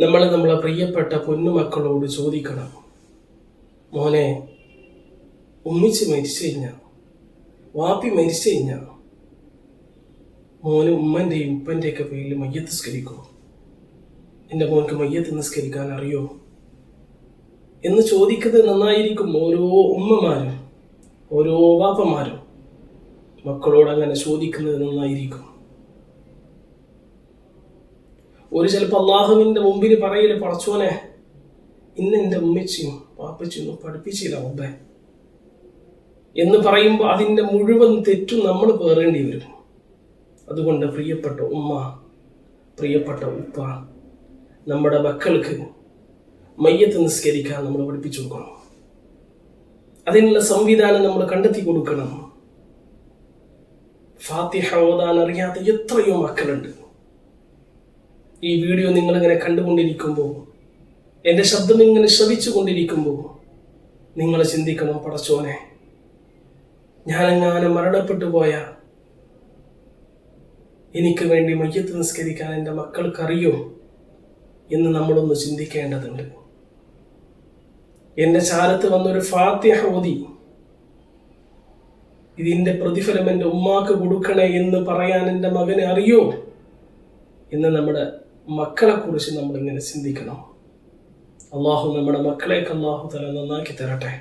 നമ്മൾ നമ്മളെ പ്രിയപ്പെട്ട പൊന്നുമക്കളോട് ചോദിക്കണം. മോനെ ഉമ്മിച്ച് മരിച്ചു കഴിഞ്ഞ? വാപ്പി മരിച്ചു കഴിഞ്ഞ? മോന് ഉമ്മന്റെയും ഉപ്പന്റെയൊക്കെ പേരിൽ മയ്യത്ത് സ്കരിക്കോ എന്റെ മോൻക്ക് മയ്യത്ത് നിസ്കരിക്കാൻ അറിയോ? എന്ന് ചോദിക്കുന്നത് നന്നായിരിക്കും ഓരോ ഉമ്മമാരും ഓരോ വാപ്പമാരും. മക്കളോട് അങ്ങനെ ചോദിക്കുന്നത് നന്നായിരിക്കും. ഒരു ചിലപ്പോൾ അള്ളാഹുവിന്റെ മുമ്പിൽ പറയില്ല പറച്ചോനെ ഇന്ന് എന്റെ ഉമ്മച്ചിയും പാപ്പച്ചിയും പഠിപ്പിച്ചില്ല മുമ്പേ. എന്ന് പറയുമ്പോൾ അതിന്റെ മുഴുവൻ തെറ്റും നമ്മൾ പേറേണ്ടി വരും. അതുകൊണ്ട് പ്രിയപ്പെട്ട ഉമ്മ പ്രിയപ്പെട്ട ഉപ്പ നമ്മുടെ മക്കൾക്ക് മയ്യത്ത് നിസ്കരിക്കാൻ നമ്മൾ പഠിപ്പിച്ചു കൊടുക്കണം. അതിനുള്ള സംവിധാനം നമ്മൾ കണ്ടെത്തി കൊടുക്കണം. ഫാത്തിഹ ഓതാൻ അറിയാത്ത എത്രയോ മക്കളുണ്ട്. ഈ വീഡിയോ നിങ്ങളിങ്ങനെ കണ്ടുകൊണ്ടിരിക്കുമ്പോൾ എന്റെ ശബ്ദം ഇങ്ങനെ ശ്രവിച്ചു കൊണ്ടിരിക്കുമ്പോൾ നിങ്ങൾ ചിന്തിക്കണം പടച്ചോനെ ഞാനെങ്ങാനും മരണപ്പെട്ടു പോയ എനിക്ക് വേണ്ടി മയ്യത്ത് നിസ്കരിക്കാൻ എന്റെ മക്കൾക്കറിയോ എന്ന് നമ്മളൊന്ന് ചിന്തിക്കേണ്ടതുണ്ട്. എന്റെ ചാലത്ത് വന്നൊരു ഫാത്തിഹ ഓതി ഇതിന്റെ പ്രതിഫലം എന്റെ ഉമ്മാക്ക് കൊടുക്കണേ എന്ന് പറയാൻ എന്റെ മകനെ അറിയോ? എന്ന് നമ്മുടെ മക്കളെ കുറിച്ച് നമ്മൾ ഇങ്ങനെ ചിന്തിക്കണം. അള്ളാഹു നമ്മുടെ മക്കളേക്ക് അള്ളാഹു തല നന്നാക്കി തരട്ടെ.